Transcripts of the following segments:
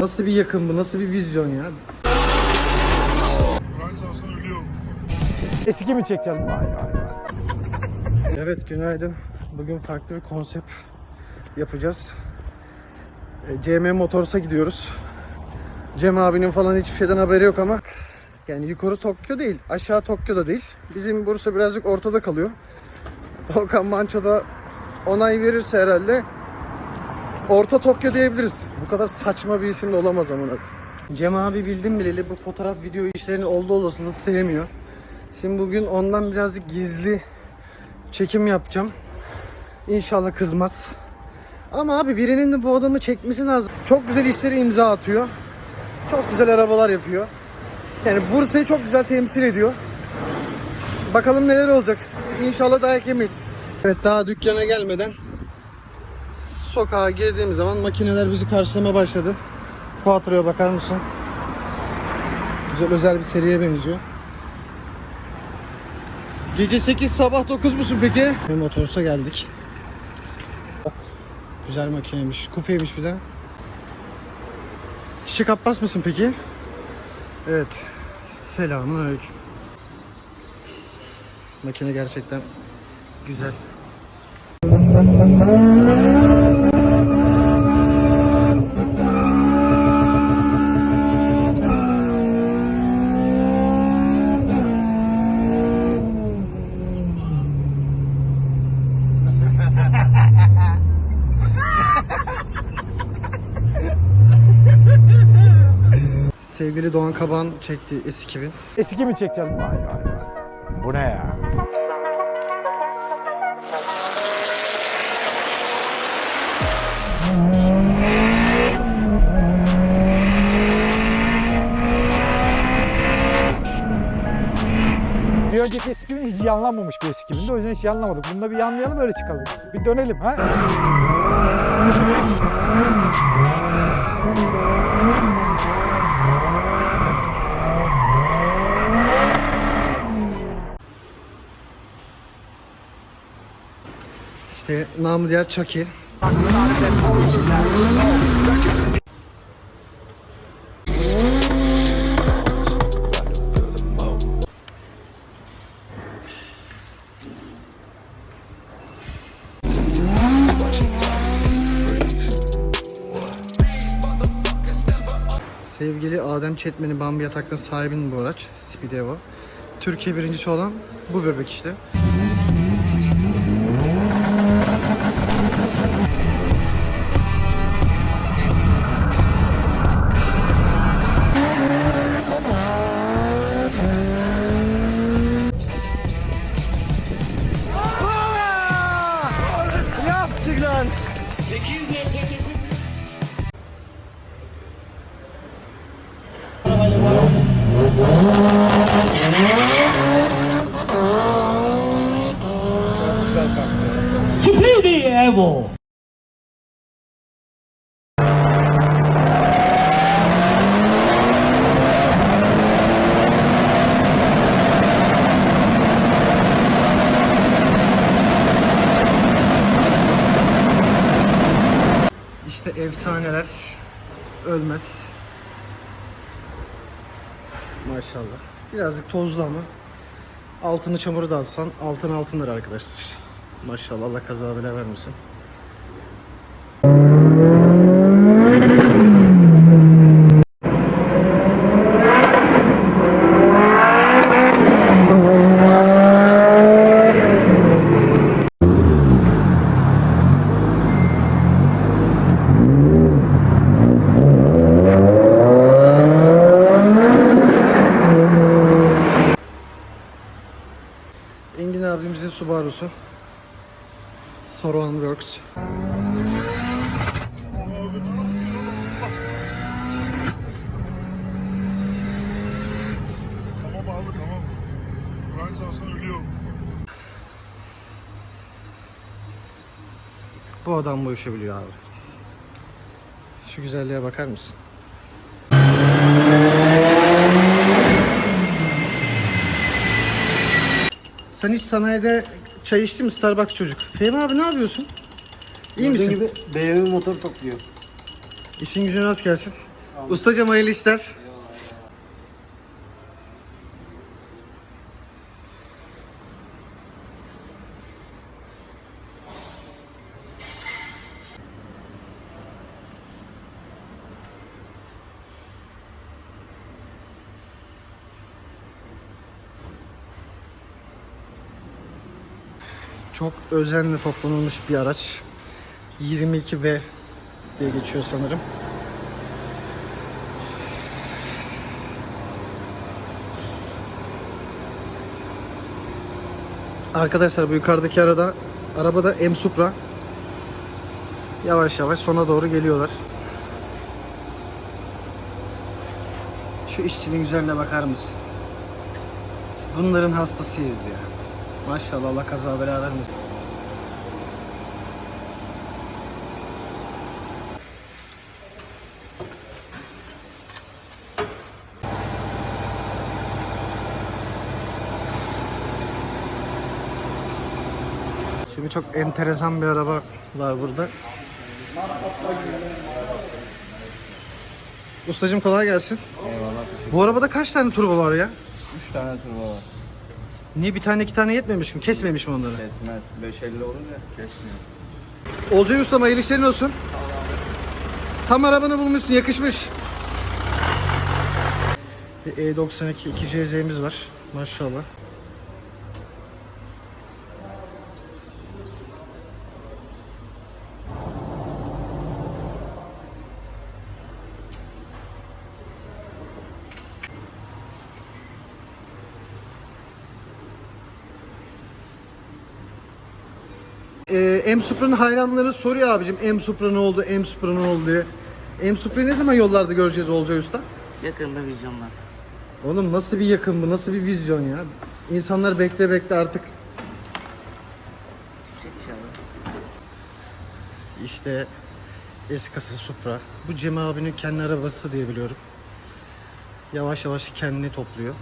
Nasıl bir yakın bu? Nasıl bir vizyon ya? Eski mi çekeceğiz? Vay vay vay. Evet günaydın. Bugün farklı bir konsept yapacağız. E, CM Motors'a gidiyoruz. Cem abinin falan hiçbir şeyden haberi yok ama yani yukarı Tokyo değil, aşağı Tokyo'da değil. Bizim Bursa birazcık ortada kalıyor. Okan Manço da onay verirse herhalde Orta Tokyo diyebiliriz. Bu kadar saçma bir isim de olamaz amına. Cem abi bildim bileli bu fotoğraf video işlerini oldu olasılığı sevmiyor. Şimdi bugün ondan birazcık gizli çekim yapacağım. İnşallah kızmaz. Ama abi birinin de bu adamı çekmesi lazım. Çok güzel işleri imza atıyor. Çok güzel arabalar yapıyor. Yani Bursa'yı çok güzel temsil ediyor. Bakalım neler olacak. İnşallah dayak yemeyiz. Evet daha dükkana gelmeden sokağa girdiğimiz zaman makineler bizi karşılama başladı. Quattro'ya bakar mısın? Güzel özel bir seriye benziyor. Gece 8 sabah 9 musun peki? Motors'a geldik. Bak, Güzel makineymiş. Kupeymiş bir de. Şık Abbas mısın peki? Evet. Selamun aleyküm. Makine gerçekten güzel. Sevgili Doğan Kaban çekti S2000. Eski mi çekeceğiz? Vay vay vay. Bu ne ya? Bir önceki eskinin hiç yanlanmamış bir eskimindi. O yüzden hiç yanlamadık. Bunu da bir yanlayalım öyle çıkalım. Bir dönelim ha. İşte namı diğer Chucky. Sevgili Adem Çetmen'i Bambi Yatak'ın sahibinin bu araç. Speed Evo. Türkiye birincisi olan bu bebek işte. Evo. İşte efsaneler ölmez. Maşallah. Birazcık tozlu ama altını çamuru da alsan altın altındır arkadaşlar. Maşallah Allah kaza bile vermesin. Engin abimizin Subaru'su. Saruhan Works. Tamam abi tamam. Kur'an çalsın ölüyorum. Bu adam bu işi biliyor abi. Şu güzelliğe bakar mısın? Sen hiç sanayide çay içti mi Starbucks çocuk? Fehmi abi ne yapıyorsun? İyi misin? gibi BMW motor topluyor. İşin gücün rast gelsin. Ustacım hayırlı işler. Çok özenle toplanılmış bir araç. 22B diye geçiyor sanırım. Arkadaşlar bu yukarıdaki arada arabada M Supra. Yavaş yavaş sona doğru geliyorlar. Şu işçinin güzelliğine bakar mısın? Bunların hastasıyız ya. Maşallah Allah kaza bela vermesin. Şimdi çok enteresan bir araba var burada. Ustacım kolay gelsin. Eyvallah teşekkür Bu arabada kaç tane turbo var ya? 3 tane turbo var. Niye bir tane iki tane yetmemiş mi? Kesmemiş mi onları? Kesmez. 550 olunca kesmiyor. Olcay Ustam hayırlı işlerin olsun. Tam arabanı bulmuşsun yakışmış. Bir E92 2CZ'miz var. Maşallah. Ee, M Supra'nın hayranları soruyor abicim M Supra ne oldu, M Supra ne oldu diye. M Supra'yı ne zaman yollarda göreceğiz Olcay Usta? Yakında vizyonlar. Oğlum nasıl bir yakın bu, nasıl bir vizyon ya? İnsanlar bekle bekle artık. Çıkacak inşallah. İşte eski kasa Supra. Bu Cem abinin kendi arabası diye biliyorum. Yavaş yavaş kendini topluyor.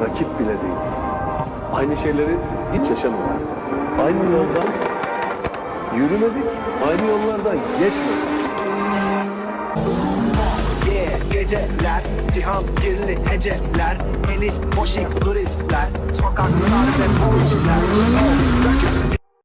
Rakip bile değiliz. Aynı şeyleri hiç yaşamadık. Aynı yoldan yürümedik, aynı yollardan geçmedik. Geceler, cihangirli heceler Elit boşik turistler, sokaklar ve polisler Oh,